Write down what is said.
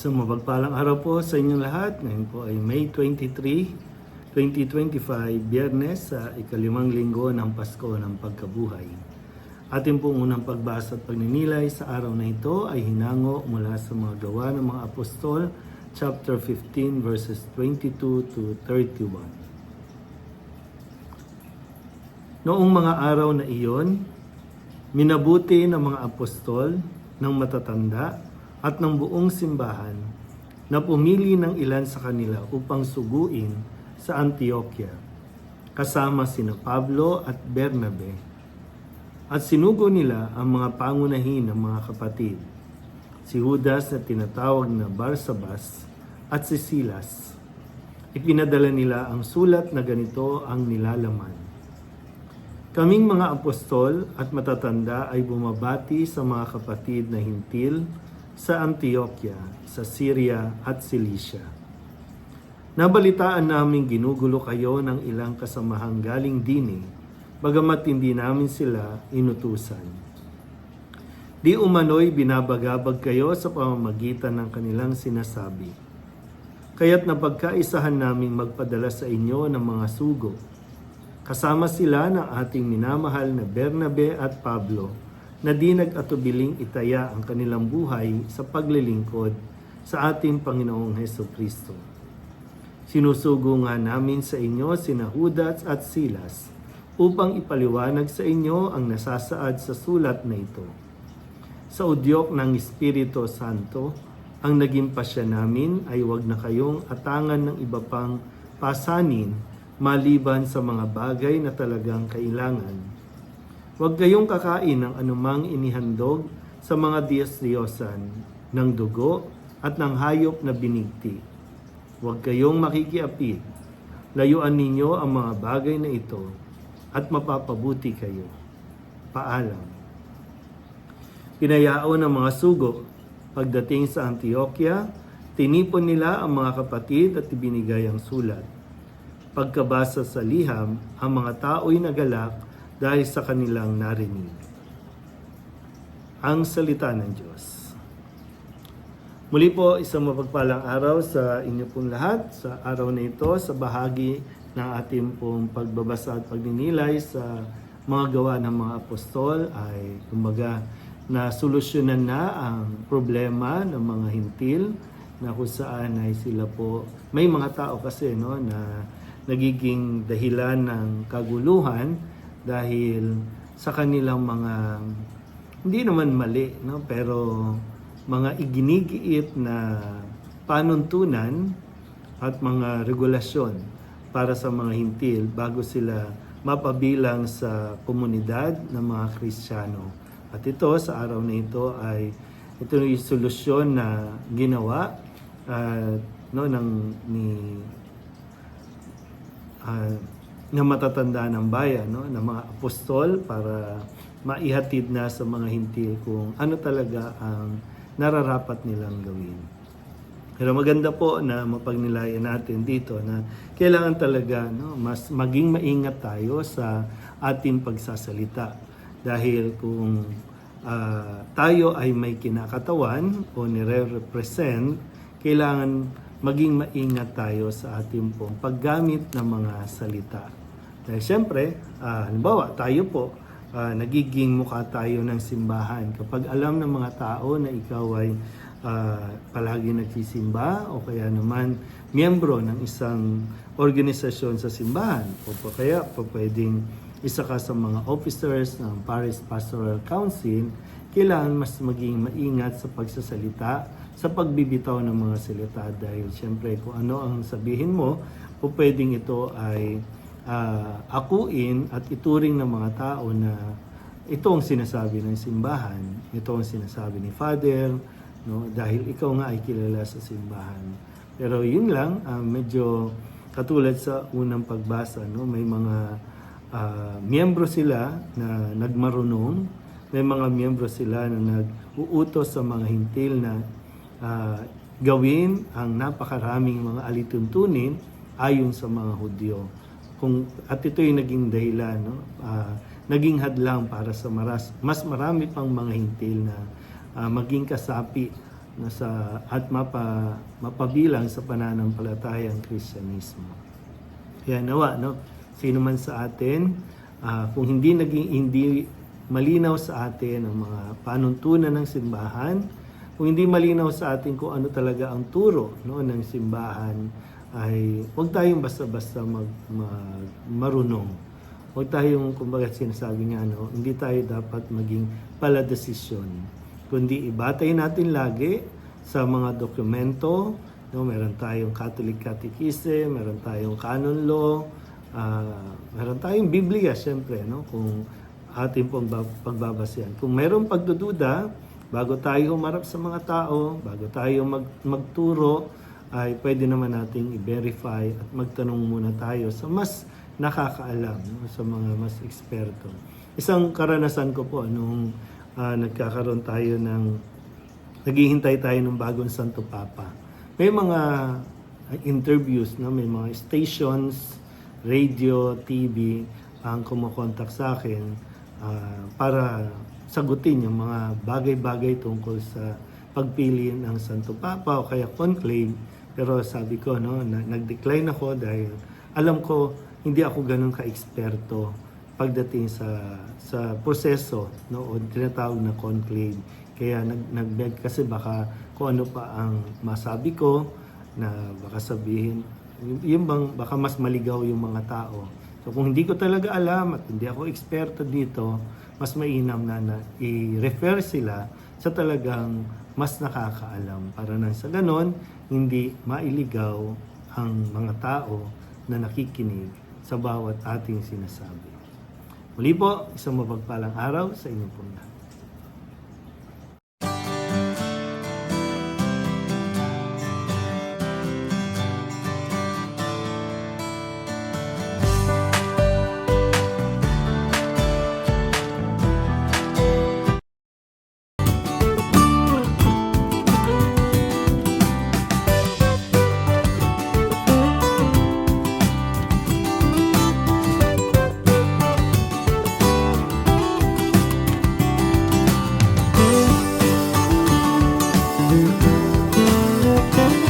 Isang mapagpalang araw po sa inyong lahat. Ngayon po ay May 23, 2025, Biyernes sa ikalimang linggo ng Pasko ng Pagkabuhay. Ating pong unang pagbasa at pagninilay sa araw na ito ay hinango mula sa mga gawa ng mga apostol, chapter 15, verses 22 to 31. Noong mga araw na iyon, minabuti ng mga apostol, ng matatanda, at ng buong simbahan na pumili ng ilan sa kanila upang suguin sa Antioquia, kasama sina Pablo at Bernabe. At sinugo nila ang mga pangunahin ng mga kapatid, si Judas na tinatawag na Barsabas at si Silas. Ipinadala nila ang sulat na ganito ang nilalaman. Kaming mga apostol at matatanda ay bumabati sa mga kapatid na hintil sa Antioquia, sa Syria at Cilicia. Nabalitaan namin ginugulo kayo ng ilang kasamahang galing dini, bagamat hindi namin sila inutusan. Di umano'y binabagabag kayo sa pamamagitan ng kanilang sinasabi. Kaya't napagkaisahan naming magpadala sa inyo ng mga sugo. Kasama sila ng ating minamahal na Bernabe at Pablo, na di nag-atubiling itaya ang kanilang buhay sa paglilingkod sa ating Panginoong Heso Kristo. Sinusugo nga namin sa inyo sina Judas at Silas upang ipaliwanag sa inyo ang nasasaad sa sulat na ito. Sa udyok ng Espiritu Santo, ang naging pasya namin ay wag na kayong atangan ng iba pang pasanin maliban sa mga bagay na talagang kailangan Huwag kayong kakain ng anumang inihandog sa mga diyos-diyosan ng dugo at ng hayop na binigti. Huwag kayong makikiapid. Layuan ninyo ang mga bagay na ito at mapapabuti kayo. Paalam. Pinayao ng mga sugo pagdating sa Antioquia, tinipon nila ang mga kapatid at ibinigay ang sulat. Pagkabasa sa liham, ang mga tao'y nagalak dahil sa kanilang narinig. Ang salita ng Diyos. Muli po, isang mapagpalang araw sa inyo pong lahat. Sa araw na ito, sa bahagi ng ating pong pagbabasa at pagninilay sa mga gawa ng mga apostol ay kumbaga na solusyonan na ang problema ng mga hintil na kung saan ay sila po may mga tao kasi no na nagiging dahilan ng kaguluhan dahil sa kanilang mga hindi naman mali no pero mga iginigiit na panuntunan at mga regulasyon para sa mga hintil bago sila mapabilang sa komunidad ng mga Kristiyano. At ito sa araw na ito ay ito yung solusyon na ginawa uh, no ng ni uh, na matatanda ng bayan, no? ng mga apostol para maihatid na sa mga hintil kung ano talaga ang nararapat nilang gawin. Pero maganda po na mapagnilayan natin dito na kailangan talaga no, mas maging maingat tayo sa ating pagsasalita. Dahil kung uh, tayo ay may kinakatawan o nire-represent, kailangan maging maingat tayo sa ating pong paggamit ng mga salita. Dahil siyempre, uh, halimbawa, tayo po, uh, nagiging mukha tayo ng simbahan. Kapag alam ng mga tao na ikaw ay uh, palagi nagsisimba o kaya naman miyembro ng isang organisasyon sa simbahan o pa kaya po pwedeng isa ka sa mga officers ng Paris Pastoral Council, kailangan mas maging maingat sa pagsasalita, sa pagbibitaw ng mga salita dahil siyempre kung ano ang sabihin mo, po pwedeng ito ay uh, akuin at ituring ng mga tao na ito ang sinasabi ng simbahan, ito ang sinasabi ni Father, no? dahil ikaw nga ay kilala sa simbahan. Pero yun lang, uh, medyo katulad sa unang pagbasa, no? may mga uh, miyembro sila na nagmarunong, may mga miyembro sila na nag-uutos sa mga hintil na uh, gawin ang napakaraming mga alituntunin ayon sa mga Hudyo kung at ito yung naging dahilan no uh, naging hadlang para sa maras mas marami pang mga hintil na uh, maging kasapi na sa at mapa, mapabilang sa pananampalatayang Kristyanismo. Kaya nawa, no? Sino man sa atin, ah, kung hindi naging hindi malinaw sa atin ang mga panuntunan ng simbahan, kung hindi malinaw sa atin kung ano talaga ang turo no, ng simbahan, ay huwag tayong basta-basta mag, mag, marunong. Huwag tayong, kumbaga sinasabi nga, no, hindi tayo dapat maging paladesisyon. Kundi ibatay natin lagi sa mga dokumento, no, meron tayong Catholic Catechism, meron tayong canon law, ah, meron tayong Biblia, syempre, no, kung ating pong ba- pagbabasihan. Kung mayroong pagdududa, bago tayo humarap sa mga tao, bago tayo mag, magturo, ay pwede naman nating i-verify at magtanong muna tayo sa mas nakakaalam, no, sa mga mas eksperto. Isang karanasan ko po nung ah, nagkakaroon tayo ng naghihintay tayo ng bagong Santo Papa. May mga ah, interviews na may mga stations, radio, TV ang kumokontak sa akin ah, para sagutin yung mga bagay-bagay tungkol sa pagpili ng Santo Papa o kaya conclave. Pero sabi ko, no, na, nag-decline ako dahil alam ko hindi ako ganun ka-eksperto pagdating sa sa proseso no o tinatawag na conclave. Kaya nag nagbeg kasi baka kung ano pa ang masabi ko na baka sabihin yung bang baka mas maligaw yung mga tao. So kung hindi ko talaga alam at hindi ako eksperto dito mas mainam na, na i-refer sila sa talagang mas nakakaalam para nang sa ganon hindi mailigaw ang mga tao na nakikinig sa bawat ating sinasabi. Muli po, isang mapagpalang araw sa inyong lahat.